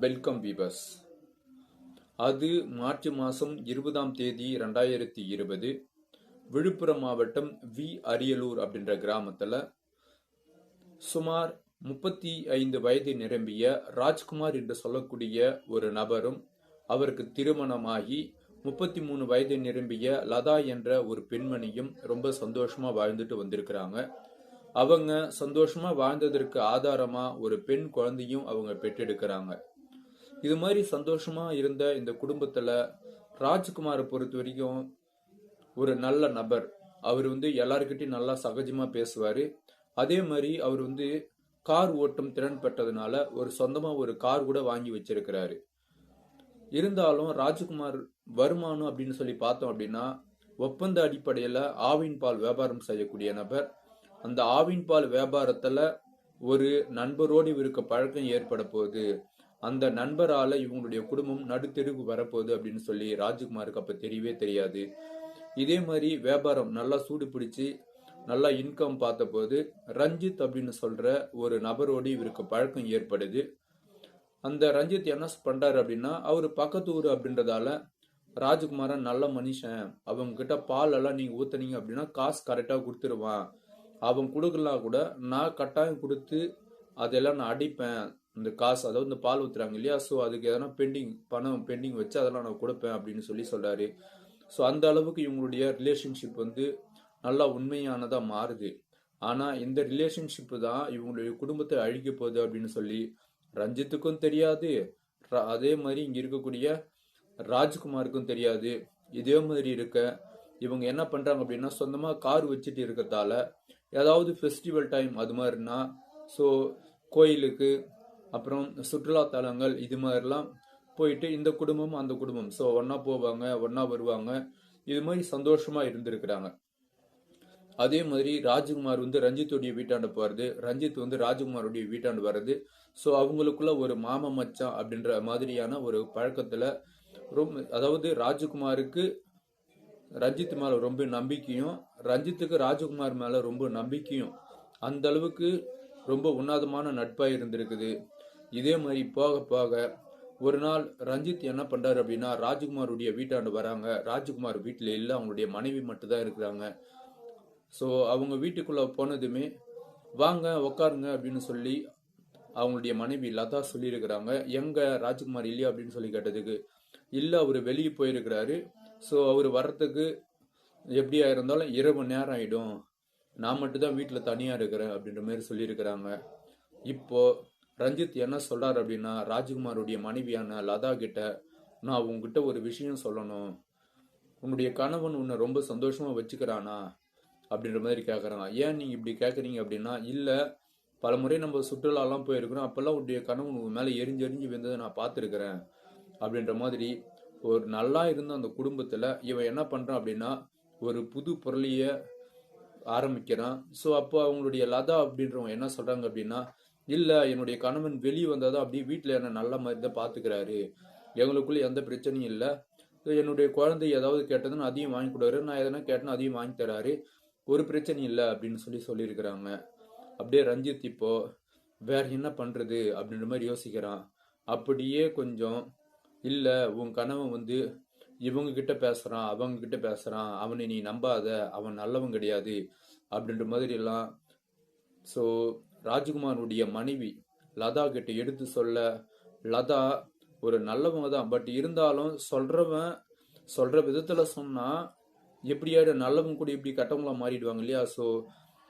Welcome viewers அது March மாதம் இருபதாம் தேதி ரெண்டாயிரத்தி இருபது. விழுப்புரம் மாவட்டம் வி. அரியலூர் அப்படின்ற கிராமத்தில் சுமார் முப்பத்தி ஐந்து வயது நிரம்பிய ராஜ்குமார் என்று சொல்லக்கூடிய ஒரு நபரும் அவருக்கு திருமணமாகி முப்பத்தி மூணு வயது நிரம்பிய லதா என்ற ஒரு பெண்மணியும் ரொம்ப சந்தோஷமா வாழ்ந்துட்டு வந்திருக்கிறாங்க. அவங்க சந்தோஷமா வாழ்ந்ததற்கு ஆதாரமா ஒரு பெண் குழந்தையும் அவங்க பெற்றெடுக்கிறாங்க. இது மாதிரி சந்தோஷமா இருந்த இந்த குடும்பத்துல ராஜ்குமாரை பொறுத்த வரைக்கும் ஒரு நல்ல நபர். அவர் வந்து எல்லாருக்கிட்டையும் நல்லா சகஜமா பேசுவாரு. அதே மாதிரி அவர் வந்து கார் ஓட்டும் திறன் பெற்றதுனால ஒரு சொந்தமா ஒரு கார் கூட வாங்கி வச்சிருக்கிறாரு. இருந்தாலும் ராஜ்குமார் வருமானம் அப்படின்னு சொல்லி பார்த்தோம் அப்படின்னா ஒப்பந்த அடிப்படையில் ஆவின் பால் வியாபாரம் செய்யக்கூடிய நபர். அந்த ஆவின் பால் வியாபாரத்தில் ஒரு நண்பரோடு இவருக்கு பழக்கம் ஏற்பட போகுது. அந்த நண்பரால இவங்களுடைய குடும்பம் நடுத்தெருவு வரப்போகுது அப்படின்னு சொல்லி ராஜ்குமாருக்கு அப்ப தெரியவே தெரியாது. இதே மாதிரி வியாபாரம் நல்லா சூடு பிடிச்சி நல்லா இன்கம் பார்த்தபோது ரஞ்சித் அப்படின்னு சொல்ற ஒரு நபரோடு இவருக்கு பழக்கம் ஏற்படுது. அந்த ரஞ்சித் என்ன பண்றாரு அப்படின்னா அவர் பக்கத்து ஊர் அப்படின்றதால ராஜ்குமாரன் நல்ல மனுஷன். அவங்க கிட்ட பால் எல்லாம் நீங்க ஊத்துனீங்க அப்படின்னா காசு கரெக்டா கொடுத்துருவான். அவன் கொடுக்கலாம் கூட நான் கட்டாயம் கொடுத்து அதெல்லாம் நான் அடிப்பேன். இந்த காசு அதாவது இந்த பால் ஊற்றுறாங்க இல்லையா? ஸோ அதுக்கு எதனா பெண்டிங் பணம் பெண்டிங் வச்சு அதெல்லாம் நான் கொடுப்பேன் அப்படின்னு சொல்லி சொல்கிறாரு ஸோ அந்த அளவுக்கு இவங்களுடைய ரிலேஷன்ஷிப் வந்து நல்லா உண்மையானதாக மாறுது. ஆனால் இந்த ரிலேஷன்ஷிப்பு தான் இவங்களுடைய குடும்பத்தை அழிக்க போகுது அப்படின்னு சொல்லி ரஞ்சித்துக்கும் தெரியாது. அதே மாதிரி இங்கே இருக்கக்கூடிய ராஜ்குமாருக்கும் தெரியாது. இதே மாதிரி இருக்க இவங்க என்ன பண்ணுறாங்க அப்படின்னா சொந்தமாக கார் வச்சுட்டு இருக்கிறதால ஏதாவது ஃபெஸ்டிவல் டைம் அது மாதிரினா ஸோ கோயிலுக்கு அப்புறம் சுற்றுலா தலங்கள் இது மாதிரிலாம் போயிட்டு இந்த குடும்பம் அந்த குடும்பம். ஸோ ஒன்றா போவாங்க ஒன்றா வருவாங்க. இது மாதிரி சந்தோஷமா இருந்திருக்கிறாங்க. அதே மாதிரி ராஜ்குமார் வந்து ரஞ்சித்துடைய வீட்டாண்டு போறது ரஞ்சித் வந்து ராஜ்குமாருடைய வீட்டாண்டு வர்றது. ஸோ அவங்களுக்குள்ள ஒரு மாம மச்சான் அப்படின்ற மாதிரியான ஒரு பழக்கத்துல ரொம்ப அதாவது ராஜ்குமாருக்கு ரஞ்சித் மேல ரொம்ப நம்பிக்கையும் ரஞ்சித்துக்கு ராஜ்குமார் மேல ரொம்ப நம்பிக்கையும் அந்த அளவுக்கு ரொம்ப உன்னதமான நட்பாக இருந்திருக்குது. இதே மாதிரி போக போக ஒரு நாள் ரஞ்சித் என்ன பண்ணுறாரு அப்படின்னா ராஜ்குமாருடைய வீட்டாண்டு வராங்க. ராஜ்குமார் வீட்டில் இல்லை அவங்களுடைய மனைவி மட்டும்தான் இருக்கிறாங்க. ஸோ அவங்க வீட்டுக்குள்ளே போனதுமே வாங்க உக்காருங்க அப்படின்னு சொல்லி அவங்களுடைய மனைவி லதா சொல்லியிருக்கிறாங்க. எங்கே ராஜ்குமார் இல்லையா? அப்படின்னு சொல்லி கேட்டதுக்கு இல்லை அவர் வெளியே போயிருக்கிறாரு. ஸோ அவர் வர்றதுக்கு எப்படியா இருந்தாலும் இரவு நேரம் ஆகிடும் நான் மட்டும் தான் வீட்டில் தனியாக இருக்கிறேன் அப்படின்ற மாதிரி சொல்லியிருக்கிறாங்க. இப்போது ரஞ்சித் என்ன சொல்றாரு அப்படின்னா ராஜ்குமாருடைய மனைவியான லதா கிட்ட நான் உங்ககிட்ட ஒரு விஷயம் சொல்லணும். உன்னுடைய கணவன் உன்னை ரொம்ப சந்தோஷமா வச்சுக்கிறானா? அப்படின்ற மாதிரி கேட்குறாங்க ஏன் நீங்க இப்படி கேட்குறீங்க அப்படின்னா இல்லை பல முறை நம்ம சுற்றுலாலாம் போயிருக்கிறோம். அப்பெல்லாம் உன்னுடைய கணவன் உங்க மேலே எரிஞ்சு எரிஞ்சு வந்ததை நான் பார்த்துருக்குறேன். அப்படின்ற மாதிரி ஒரு நல்லா இருந்த அந்த குடும்பத்தில் இவன் என்ன பண்ணுறான் அப்படின்னா ஒரு புது பொருளைய ஆரம்பிக்கிறான். ஸோ அப்போ அவங்களுடைய லதா அப்படின்றவங்க என்ன சொல்கிறாங்க அப்படின்னா இல்லை என்னுடைய கணவன் வெளியே வந்தால் தான் அப்படியே வீட்டில் என்ன நல்ல மாதிரி தான் பார்த்துக்கிறாரு எங்களுக்குள்ளே எந்த பிரச்சனையும் இல்லை. என்னுடைய குழந்தை ஏதாவது கேட்டதுன்னு அதையும் வாங்கி கொடுக்குறாரு. நான் எதனா கேட்டேன்னா அதையும் வாங்கி தராரு. ஒரு பிரச்சனையும் இல்லை அப்படின்னு சொல்லி சொல்லியிருக்கிறாங்க. அப்படியே ரஞ்சித் இப்போ வேற என்ன பண்ணுறது அப்படின்ற மாதிரி யோசிக்கிறான். அப்படியே கொஞ்சம் இல்லை உன் கணவன் வந்து இவங்க கிட்ட பேசுகிறான் அவங்க கிட்ட பேசுகிறான் அவனை நீ நம்பாத. அவன் நல்லவன் கிடையாது அப்படின்ற மாதிரி எல்லாம் ஸோ ராஜ்குமாருடைய மனைவி லதா கிட்ட எடுத்து சொல்ல லதா ஒரு நல்லவங்க தான். பட் இருந்தாலும் சொல்றவன் சொல்ற விதத்துல சொன்னா எப்படியாடு நல்லவங்க கூட இப்படி கட்டவங்களா மாறிடுவாங்க இல்லையா? ஸோ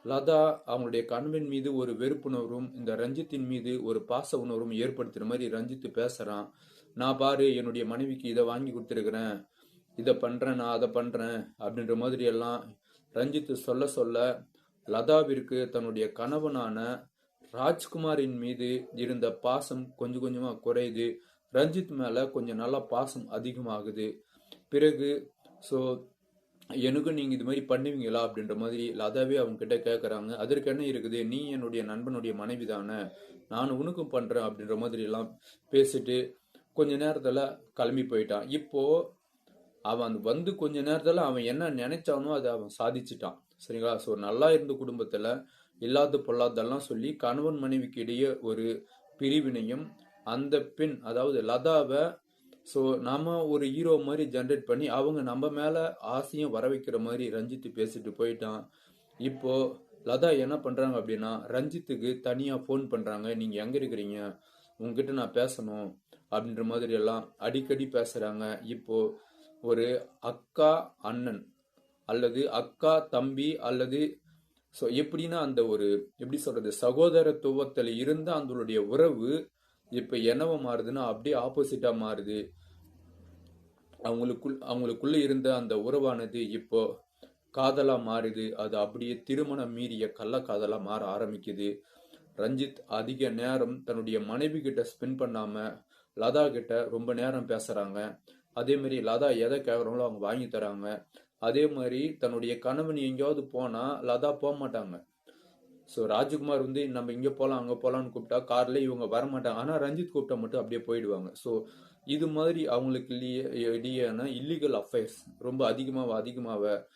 லதா அவங்களுடைய கணவன் மீது ஒரு வெறுப்புணர்வும் இந்த ரஞ்சித்தின் மீது ஒரு பாச உணர்வும் ஏற்படுத்துற மாதிரி ரஞ்சித் பேசுறான். நான் பாரு என்னுடைய மனைவிக்கு இதை வாங்கி கொடுத்துருக்குறேன். இதை பண்றேன் நான் அதை பண்றேன். அப்படின்ற மாதிரி எல்லாம் ரஞ்சித் சொல்ல சொல்ல லதாவிற்கு தன்னுடைய கணவனான ராஜ்குமாரின் மீது இருந்த பாசம் கொஞ்சம் கொஞ்சமாக குறையுது. ரஞ்சித் மேலே கொஞ்சம் நல்லா பாசம் அதிகமாகுது. பிறகு ஸோ எனக்கும் நீங்கள் இது மாதிரி பண்ணுவீங்களா? அப்படின்ற மாதிரி லதாவே அவங்க கிட்ட அதற்கு என்ன இருக்குது? நீ என்னுடைய நண்பனுடைய மனைவி தானே. நான் உனக்கும் பண்ணுறேன் அப்படின்ற மாதிரி எல்லாம் பேசிட்டு கொஞ்ச நேரத்தில் கிளம்பி போயிட்டான். இப்போது அவன் வந்து கொஞ்ச நேரத்தில் அவன் என்ன நினைச்சானோ அதை அவன் சாதிச்சிட்டான். சரிங்களா? ஸோ நல்லா இருந்த குடும்பத்தில் இல்லாத பொல்லாதெல்லாம் சொல்லி கணவன் மனைவிக்கு இடையே ஒரு பிரிவினையும் அந்த பெண் அதாவது லதாவை ஸோ நாம் ஒரு ஹீரோ மாதிரி ஜென்ரேட் பண்ணி அவங்க நம்ம மேலே ஆசையும் வர வைக்கிற மாதிரி ரஞ்சித்து பேசிட்டு போயிட்டான். இப்போது லதா என்ன பண்ணுறாங்க அப்படின்னா ரஞ்சித்துக்கு தனியாக ஃபோன் பண்ணுறாங்க நீங்கள் எங்கே இருக்கிறீங்க? உங்ககிட்ட நான் பேசணும் அப்படின்ற மாதிரி எல்லாம் அடிக்கடி பேசுகிறாங்க இப்போது ஒரு அக்கா அண்ணன் அல்லது அக்கா தம்பி அல்லது ஸோ எப்படின்னா அந்த ஒரு எப்படி சொல்கிறது சகோதரத்துவத்தில் இருந்த அந்தளுடைய உறவு இப்போ என்னவோ மாறுதுன்னா அப்படியே ஆப்போசிட்டாக மாறுது. அவங்களுக்குள் அவங்களுக்குள்ளே இருந்த அந்த உறவானது இப்போ காதலாக மாறுது. அது அப்படியே திருமணம் மீறிய கள்ள மாற ஆரம்பிக்குது. ரஞ்சித் அதிக நேரம் தன்னுடைய மனைவி கிட்ட ஸ்பெண்ட் பண்ணாமல் லதா கிட்ட ரொம்ப நேரம் பேசுகிறாங்க அதேமாரி லதா எதை கேட்குறாங்களோ அவங்க வாங்கி தராங்க. அதே மாதிரி தன்னுடைய கணவன் எங்கேயாவது போனால் லதா போக மாட்டாங்க. ஸோ ராஜ்குமார் வந்து நம்ம இங்கே போகலாம் அங்கே போகலான்னு கூப்பிட்டா காரில் இவங்க வர மாட்டாங்க. ஆனால் ரஞ்சித் கூப்பிட்டா மட்டும் அப்படியே போயிடுவாங்க. ஸோ இது மாதிரி அவங்களுக்கு இல்லையே- இடையான இல்லீகல் அஃபேர்ஸ் ரொம்ப அதிகமாக அதிகமாக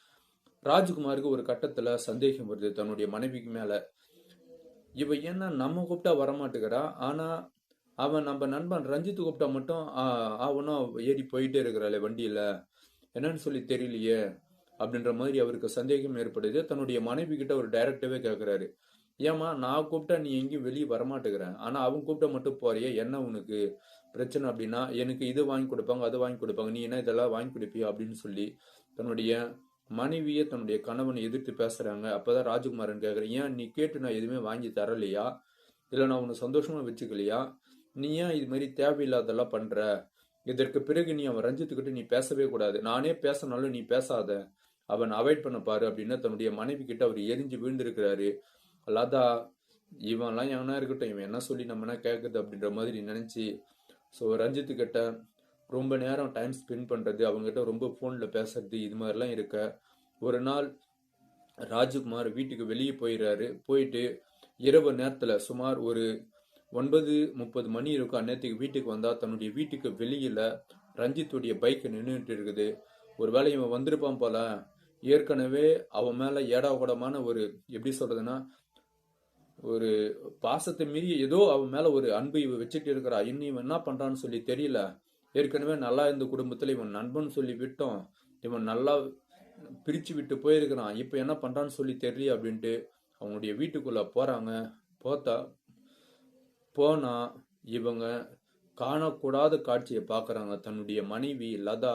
ராஜ்குமாருக்கு ஒரு கட்டத்தில் சந்தேகம் வருது தன்னுடைய மனைவிக்கு மேலே. இவ ஏன்னா நம்ம கூப்பிட்டா வரமாட்டேங்கிறா ஆனால் அவன் நம்ம நண்பன் ரஞ்சித் கூப்பிட்டா மட்டும் அவனும் ஏறி போயிட்டே இருக்கிறாளே வண்டியில். என்னன்னு சொல்லி தெரியலையே? அப்படின்ற மாதிரி அவருக்கு சந்தேகம் ஏற்படுது. தன்னுடைய மனைவி கிட்ட ஒரு டைரக்டாவே கேட்குறாரு ஏமா நான் கூப்பிட்டா நீ எங்கேயும் வெளியே வரமாட்டேங்கிறேன். ஆனால் அவன் கூப்பிட்டா மட்டும் போறியே? என்ன உனக்கு? பிரச்சனை அப்படின்னா எனக்கு இது வாங்கி கொடுப்பாங்க அது வாங்கி கொடுப்பாங்க. நீ என்ன இதெல்லாம் வாங்கி கொடுப்பியா? அப்படின்னு சொல்லி தன்னுடைய மனைவியை தன்னுடைய கணவனை எதிர்த்து பேசுறாங்க. அப்பதான் ராஜகுமாரன் கேட்குறேன் ஏன் நீ கேட்டு நான் எதுவுமே வாங்கி தரலையா? இல்லை நான் உன்னை சந்தோஷமா வச்சுக்கலையா? நீ ஏன் இது மாதிரி தேவையில்லாதெல்லாம் பண்ற? இதற்கு பிறகு நீ அவன் ரஞ்சித்துக்கிட்ட நீ பேசவே கூடாது. நானே பேசினாலும் நீ பேசாத. அவன் அவாய்ட் பண்ண பாரு அப்படின்னு தன்னுடைய மனைவி கிட்ட அவர் எரிஞ்சு வீழ்ந்திருக்கிறாரு. லதா இவன்லாம் எவனா இருக்கட்டும் இவன் என்ன சொல்லி நம்ம என்ன கேட்குது அப்படின்ற மாதிரி நினைச்சு ஸோ ரஞ்சித்து கிட்ட ரொம்ப நேரம் டைம் ஸ்பெண்ட் பண்றது அவங்ககிட்ட ரொம்ப ஃபோனில் பேசுறது இது மாதிரிலாம் இருக்க. ஒரு நாள் ராஜ்குமார் வீட்டுக்கு வெளியே போயிடுறாரு போயிட்டு இரவு நேரத்தில் சுமார் ஒரு ஒன்பது முப்பது மணி இருக்கும். அந்நேரத்துக்கு வீட்டுக்கு வந்தால் தன்னுடைய வீட்டுக்கு வெளியில் ரஞ்சித்துடைய பைக்கை நின்றுட்டு இருக்குது ஒருவேளை இவன் வந்திருப்பான் போல. ஏற்கனவே அவன் மேலே ஏடா கூடமான ஒரு எப்படி சொல்கிறதுன்னா ஒரு பாசத்தை மீறி ஏதோ அவன் மேலே ஒரு அன்பு இவன் வச்சுட்டு இருக்கிறா. இன்னும் இவன் என்ன பண்ணுறான்னு சொல்லி தெரியல. ஏற்கனவே நல்லா இருந்த குடும்பத்தில் இவன் நண்பன் சொல்லி விட்டோம். இவன் நல்லா பிரிச்சு விட்டு போயிருக்கிறான். இப்போ என்ன பண்ணுறான்னு சொல்லி தெரியல அப்படின்ட்டு அவனுடைய வீட்டுக்குள்ளே போகிறாங்க போத்தா போனால் இவங்க காணக்கூடாத காட்சியை பார்க்குறாங்க. தன்னுடைய மனைவி லதா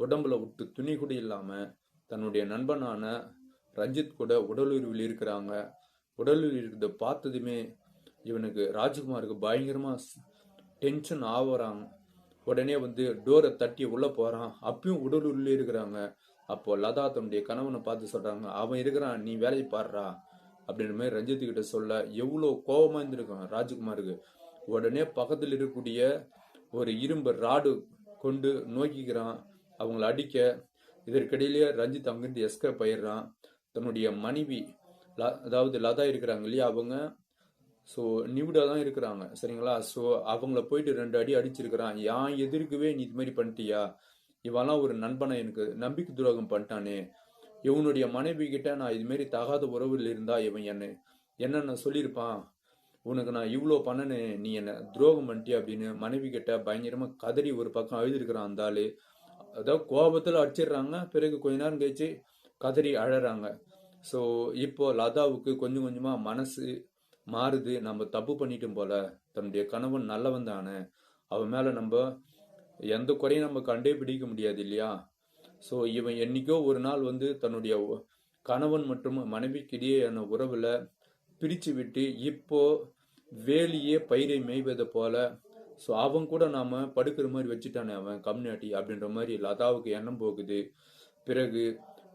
உடம்புல விட்டு துணி கூட இல்லாமல் தன்னுடைய நண்பனான ரஞ்சித் கூட உடலுறவில் இருக்கிறாங்க. உடலுறவில் இருக்கிறத பார்த்ததுமே இவனுக்கு ராஜ்குமாருக்கு பயங்கரமாக டென்ஷன் ஆவறாங்க. உடனே வந்து டோரை தட்டி உள்ளே போகிறான் அப்பயும் உடலுறவில் இருக்கிறாங்க. அப்போ லதா தன்னுடைய கணவனை பார்த்து சொல்கிறாங்க அவன் இருக்கிறான் நீ வேலையை பாடுறா அப்படின்ற மாதிரி ரஞ்சித் கிட்ட சொல்ல எவ்வளோ கோபமாக இருந்திருக்கும் ராஜ்குமாருக்கு. உடனே பக்கத்தில் இருக்கக்கூடிய ஒரு இரும்பு ராடு கொண்டு நோக்கிக்கிறான். அவங்கள அடிக்க இதற்கிடையிலேயே ரஞ்சித் அங்கிருந்து எஸ்கேப் ஆயிடுறான். தன்னுடைய மனைவி ல- அதாவது லதா இருக்கிறாங்க இல்லையா அவங்க? ஸோ நிவிடா தான் இருக்கிறாங்க சரிங்களா? ஸோ அவங்கள போயிட்டு ரெண்டு அடி அடிச்சிருக்கிறான். யான் எதிர்க்கவே நீ இது மாதிரி பண்ணிட்டியா? இவெல்லாம் ஒரு நண்பனை எனக்கு நம்பிக்கை துரோகம் பண்ணிட்டானே. இவனுடைய மனைவி கிட்ட நான் இதுமாரி தகாத உறவில் இருந்தா இவன் என்ன என்னென்ன சொல்லியிருப்பான்? உனக்கு நான் இவ்வளோ பண்ணனே நீ என்ன துரோகம் பண்ணிட்டி அப்படின்னு மனைவி கிட்ட பயங்கரமா கதறி ஒரு பக்கம் அழுதுருக்கிறான் அந்த ஆளு. அதாவது கோபத்தில் அடிச்சிடுறாங்க. பிறகு கொஞ்ச நேரம் கழிச்சு கதறி அழறாங்க. ஸோ இப்போ லதாவுக்கு கொஞ்சம் கொஞ்சமா மனசு மாறுது. நம்ம தப்பு பண்ணிட்டோம் போல. தன்னுடைய கணவன் நல்லவன் தானே. அவன் மேல நம்ம எந்த குறையும் நம்ம கண்டே பிடிக்க முடியாது இல்லையா? ஸோ இவன் என்னைக்கோ ஒரு நாள் வந்து தன்னுடைய கணவன் மற்றும் மனைவிக்கிடையேயான உறவுல பிரித்து விட்டு இப்போ வேலியே பயிரை மேய்வதை போல ஸோ அவன் கூட நாம் படுக்கிற மாதிரி வச்சுட்டானே அவன் கம்யூனிட்டி அப்படின்ற மாதிரி லதாவுக்கு எண்ணம் போகுது. பிறகு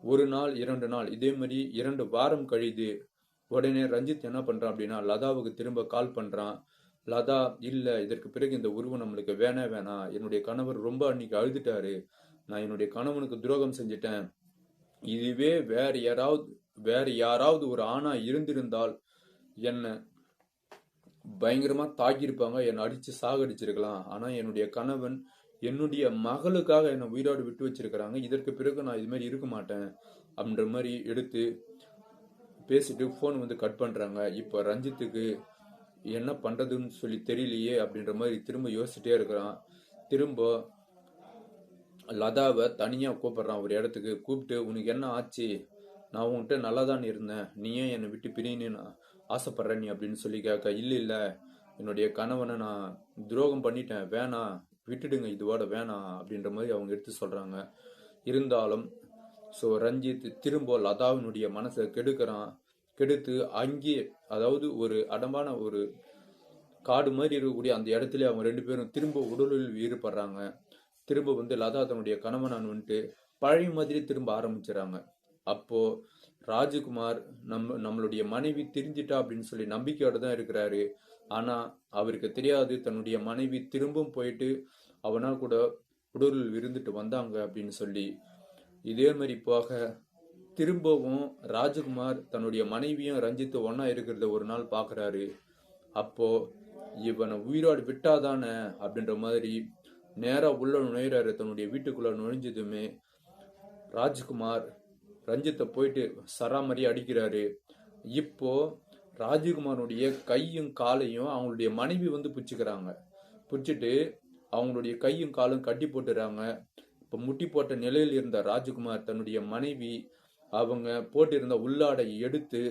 ஒரு நாள் இரண்டு நாள் இதே மாதிரி இரண்டு வாரம் கழிது உடனே ரஞ்சித் என்ன பண்ணுறான் அப்படின்னா லதாவுக்கு திரும்ப கால் பண்ணுறான் லதா இல்லை இதற்கு பிறகு இந்த உருவம் நம்மளுக்கு வேணா வேணாம் என்னுடைய கணவர் ரொம்ப அன்னைக்கு அழுதுட்டாரு. நான் என்னுடைய கணவனுக்கு துரோகம் செஞ்சுட்டேன். இதுவே வேற யாராவது வேற யாராவது ஒரு ஆணா இருந்திருந்தால் என்ன பயங்கரமா தாக்கியிருப்பாங்க என்னை அடிச்சு சாகடிச்சிருக்கலாம். ஆனா என்னுடைய கணவன் என்னுடைய மகளுக்காக என்னை உயிரோடு விட்டு வச்சிருக்கிறாங்க. இதற்கு பிறகு நான் இது மாதிரி இருக்க மாட்டேன் அப்படின்ற மாதிரி எடுத்து பேசிட்டு ஃபோன் வந்து கட் பண்றாங்க. இப்போ ரஞ்சித்துக்கு என்ன பண்ணுறதுன்னு சொல்லி தெரியலையே அப்படின்ற மாதிரி திரும்ப யோசிச்சுட்டே இருக்கிறான். திரும்ப லதாவை தனியாக கூப்பிட்றான் ஒரு இடத்துக்கு. கூப்பிட்டு உனக்கு என்ன ஆச்சு? நான் உன்கிட்ட நல்லா தான் இருந்தேன். நீ ஏன் என்னை விட்டு பிரியன்னு நான் நீ? அப்படின்னு சொல்லி கேட்க இல்லை இல்லை. என்னுடைய கணவனை நான் துரோகம் பண்ணிட்டேன். வேணாம் விட்டுடுங்க. இதுவோட வேணாம் அப்படின்ற மாதிரி அவங்க எடுத்து சொல்கிறாங்க இருந்தாலும் ஸோ ரஞ்சித் திரும்ப லதாவினுடைய மனசை கெடுக்கிறான். கெடுத்து அங்கே அதாவது ஒரு அடம்பான ஒரு காடு மாதிரி இருக்கக்கூடிய அந்த இடத்துல அவங்க ரெண்டு பேரும் திரும்ப உடலில் ஈடுபடுறாங்க திரும்ப வந்து லதா தன்னுடைய கணவனான் வந்துட்டு பழைய மாதிரி திரும்ப ஆரம்பிச்சிடறாங்க அப்போ ராஜகுமார் நம்ம நம்மளுடைய மனைவி திரிஞ்சிட்டா அப்படின்னு சொல்லி நம்பிக்கையோட தான் இருக்கிறாரு. ஆனா அவருக்கு தெரியாது தன்னுடைய மனைவி திரும்பவும் போயிட்டு அவனா கூட உடலில் விருந்துட்டு வந்தாங்க அப்படின்னு சொல்லி. இதே மாதிரி போக திரும்பவும் ராஜகுமார் தன்னுடைய மனைவியும் ரஞ்சித்து ஒன்னா இருக்கிறத ஒரு நாள் பாக்குறாரு. அப்போ இவனை உயிரோடு விட்டாதானே அப்படின்ற மாதிரி நேராக உள்ள நுழையிறாரு. தன்னுடைய வீட்டுக்குள்ளே நுழைஞ்சதுமே ராஜ்குமார் ரஞ்சித்தை போயிட்டு சராமரி அடிக்கிறாரு. இப்போ ராஜ்குமாருடைய கையும் காலையும் அவங்களுடைய மனைவி வந்து பிடிச்சிக்கிறாங்க. பிடிச்சிட்டு அவங்களுடைய கையும் காலும் கட்டி போட்டுறாங்க. இப்போ முட்டி போட்ட நிலையில் இருந்த ராஜகுமார் தன்னுடைய மனைவி அவங்க போட்டிருந்த உள்ளாடை எடுத்து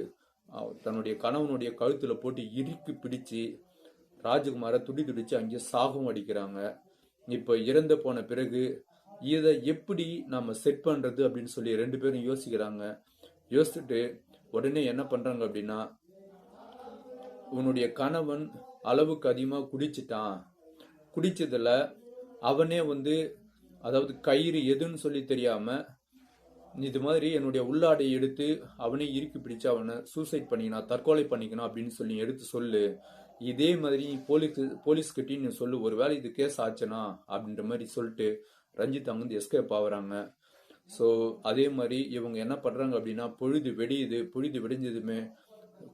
தன்னுடைய கணவனுடைய கழுத்தில் போட்டு இறுக்கி பிடிச்சு ராஜகுமாரை துடி துடிச்சு அங்கே சாகம் அடிக்கிறாங்க. இப்போ இறந்து போன பிறகு இதை எப்படி நம்ம செட் பண்ணுறது அப்படின்னு சொல்லி ரெண்டு பேரும் யோசிக்கிறாங்க. யோசிச்சுட்டு உடனே என்ன பண்ணுறாங்க அப்படின்னா உன்னுடைய கணவன் அளவுக்கு அதிகமாக குடிச்சிட்டான். குடித்ததில் அவனே வந்து அதாவது கயிறு எதுன்னு சொல்லி தெரியாமல் இது மாதிரி என்னுடைய உள்ளாடை எடுத்து அவனே இறுக்கி பிடிச்சு அவனை சூசைட் பண்ணிக்கணும் தற்கொலை பண்ணிக்கணும் அப்படின்னு சொல்லி எடுத்து சொல்லு. இதே மாதிரி நீ போலீஸ் போலீஸ்கிட்டையும் நீ சொல்லு ஒருவேளை இது கேஸ் ஆச்சுனா அப்படின்ற மாதிரி சொல்லிட்டு ரஞ்சித் அங்கேருந்து எஸ்கேப் ஆகுறாங்க. ஸோ அதே மாதிரி இவங்க என்ன பண்ணுறாங்க அப்படின்னா பொழுது வெடியுது பொழுது வெடிஞ்சதுமே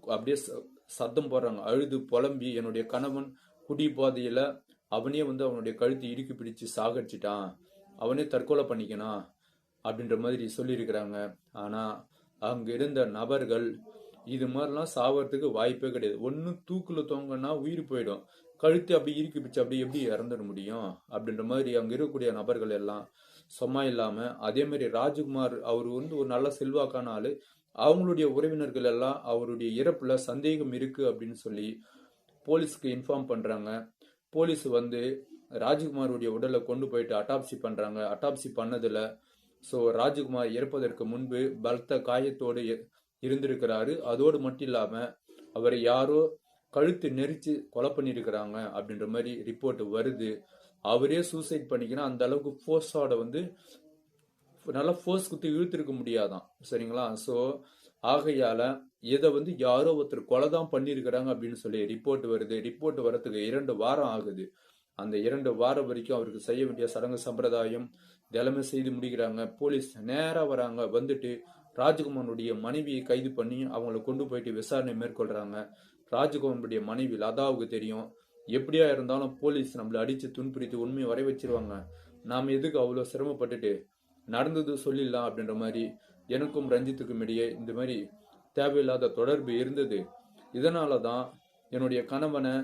அப்படியே ச- சத்தம் போடுறாங்க. அழுது புலம்பி என்னுடைய கணவன் குடி பாதையில் அவனே வந்து அவனுடைய கழுத்தை இறுக்கி பிடிச்சு சாகடிச்சிட்டான். அவனே தற்கொலை பண்ணிக்கணும் அப்படின்ற மாதிரி சொல்லியிருக்கிறாங்க. ஆனால் அங்கே இருந்த நபர்கள் இது மாதிரிலாம் சாவறதுக்கு வாய்ப்பே கிடையாது. ஒன்று தூக்கில் தொங்கன்னா உயிர் போயிடும். கழுத்து அப்படி இறுக்கி பிச்சு அப்படி எப்படி இறந்துட முடியும்? அப்படின்ற மாதிரி அங்கே இருக்கக்கூடிய நபர்கள் எல்லாம் சும்மா இல்லாமல் அதே மாதிரி ராஜ்குமார் அவர் வந்து ஒரு நல்ல செல்வாக்கான ஆளு. அவங்களுடைய உறவினர்கள் எல்லாம் அவருடைய இறப்பில் சந்தேகம் இருக்குது அப்படின்னு சொல்லி போலீஸ்க்கு இன்ஃபார்ம் பண்ணுறாங்க போலீஸ் வந்து ராஜ்குமாருடைய உடலை கொண்டு போயிட்டு அட்டாப்சி பண்ணுறாங்க அட்டாப்சி பண்ணதில் ஸோ ராஜ்குமார் இறப்பதற்கு முன்பு பலத்த காயத்தோடு இருந்திருக்கிறாரு. அதோடு மட்டும் இல்லாம அவரை யாரோ கழுத்து நெரிச்சு கொலை பண்ணியிருக்கிறாங்க அப்படின்ற மாதிரி ரிப்போர்ட் வருது. அவரே சூசைட் பண்ணிக்கணும் அந்த அளவுக்கு ஃபோர்ஸோட வந்து நல்லா ஃபோர்ஸ் குத்து இழுத்திருக்க முடியாதான். சரிங்களா? ஸோ ஆகையால இதை வந்து யாரோ ஒருத்தர் கொலை தான் பண்ணியிருக்கிறாங்க அப்படின்னு சொல்லி ரிப்போர்ட் வருது. ரிப்போர்ட் வரதுக்கு இரண்டு வாரம் ஆகுது. அந்த இரண்டு வாரம் வரைக்கும் அவருக்கு செய்ய வேண்டிய சடங்கு சம்பிரதாயம் இதெல்லாமே செய்து முடிக்கிறாங்க. போலீஸ் நேராக வராங்க. வந்துட்டு ராஜ்குமாரனுடைய மனைவியை கைது பண்ணி அவங்கள கொண்டு போயிட்டு விசாரணை மேற்கொள்றாங்க. ராஜ்குமாரனுடைய மனைவி லதாவுக்கு தெரியும். எப்படியா இருந்தாலும் போலீஸ் நம்மள அடிச்சு துன்புரித்து உண்மையை வரை வச்சிருவாங்க. நாம் எதுக்கு அவ்வளோ சிரமப்பட்டுட்டு நடந்தது சொல்லிடலாம் அப்படின்ற மாதிரி எனக்கும் ரஞ்சித்துக்கும் இடையே இந்த மாதிரி தேவையில்லாத தொடர்பு இருந்தது. இதனால தான் என்னுடைய கணவனை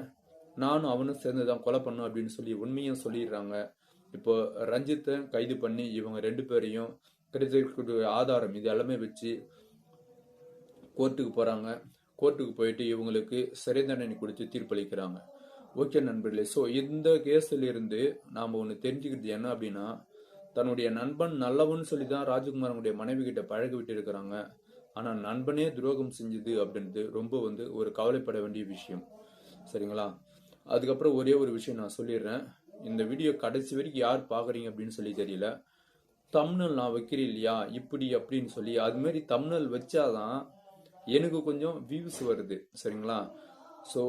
நானும் அவனும் சேர்ந்து தான் கொலை பண்ணும் அப்படின்னு சொல்லி உண்மையும் சொல்லிடுறாங்க. இப்போ ரஞ்சித்தை கைது பண்ணி இவங்க ரெண்டு பேரையும் கிடைச்சிருக்கக்கூடிய ஆதாரம் இது எல்லாமே வச்சு கோர்ட்டுக்கு போகிறாங்க கோர்ட்டுக்கு போயிட்டு இவங்களுக்கு சிறை தண்டனை கொடுத்து தீர்ப்பளிக்கிறாங்க. ஓகே நண்பர்களே ஸோ இந்த கேஸில் இருந்து நாம் ஒன்று தெரிஞ்சுக்கிறது என்ன அப்படின்னா தன்னுடைய நண்பன் நல்லவன் சொல்லி தான் ராஜகுமாரனுடைய மனைவி கிட்ட பழக விட்டு இருக்கிறாங்க ஆனால் நண்பனே துரோகம் செஞ்சது அப்படின்றது ரொம்ப வந்து ஒரு கவலைப்பட வேண்டிய விஷயம். சரிங்களா? அதுக்கப்புறம் ஒரே ஒரு விஷயம் நான் சொல்லிடுறேன். இந்த வீடியோ கடைசி வரைக்கும் யார் பார்க்குறீங்க அப்படின்னு சொல்லி தெரியல. தம்னல் நான் வைக்கிறேன் இல்லையா இப்படி அப்படின்னு சொல்லி அது மாதிரி தம்னல் வச்சாதான் எனக்கு கொஞ்சம் வியூஸ் வருது சரிங்களா? ஸோ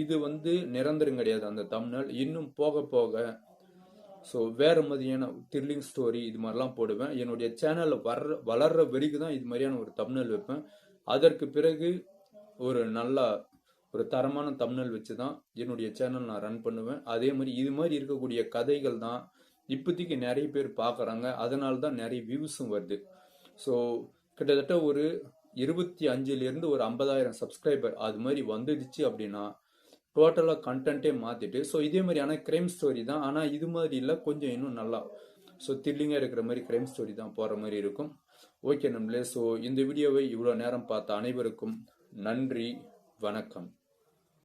இது வந்து நிரந்தரம் கிடையாது அந்த தம்னல் இன்னும் போக போக ஸோ வேற மாதிரியான த்ரில்லிங் ஸ்டோரி இது மாதிரிலாம் போடுவேன். என்னுடைய சேனலில் வர்ற வளர்ற வரைக்கும் தான் இது மாதிரியான ஒரு தம்னல் வைப்பேன். அதற்கு பிறகு ஒரு நல்ல ஒரு தரமான தம்னல் வச்சு தான் என்னுடைய சேனல் நான் ரன் பண்ணுவேன். அதே மாதிரி இது மாதிரி இருக்கக்கூடிய கதைகள் தான் இப்போதைக்கு நிறைய பேர் பார்க்குறாங்க. அதனால தான் நிறைய வியூஸும் வருது. ஸோ கிட்டத்தட்ட ஒரு இருபத்தி அஞ்சுலேருந்து ஒரு ஐம்பதாயிரம் சப்ஸ்கிரைபர் அது மாதிரி வந்துடுச்சு அப்படின்னா டோட்டலாக கண்டென்ட்டே மாற்றிட்டு ஸோ இதே மாதிரியான க்ரைம் ஸ்டோரி தான். ஆனால் இது மாதிரி இல்லை கொஞ்சம் இன்னும் நல்லா ஸோ த்ரில்லிங்காக இருக்கிற மாதிரி க்ரைம் ஸ்டோரி தான் போகிற மாதிரி இருக்கும். ஓகே நம்மளே ஸோ இந்த வீடியோவை இவ்வளோ நேரம் பார்த்த அனைவருக்கும் நன்றி வணக்கம்.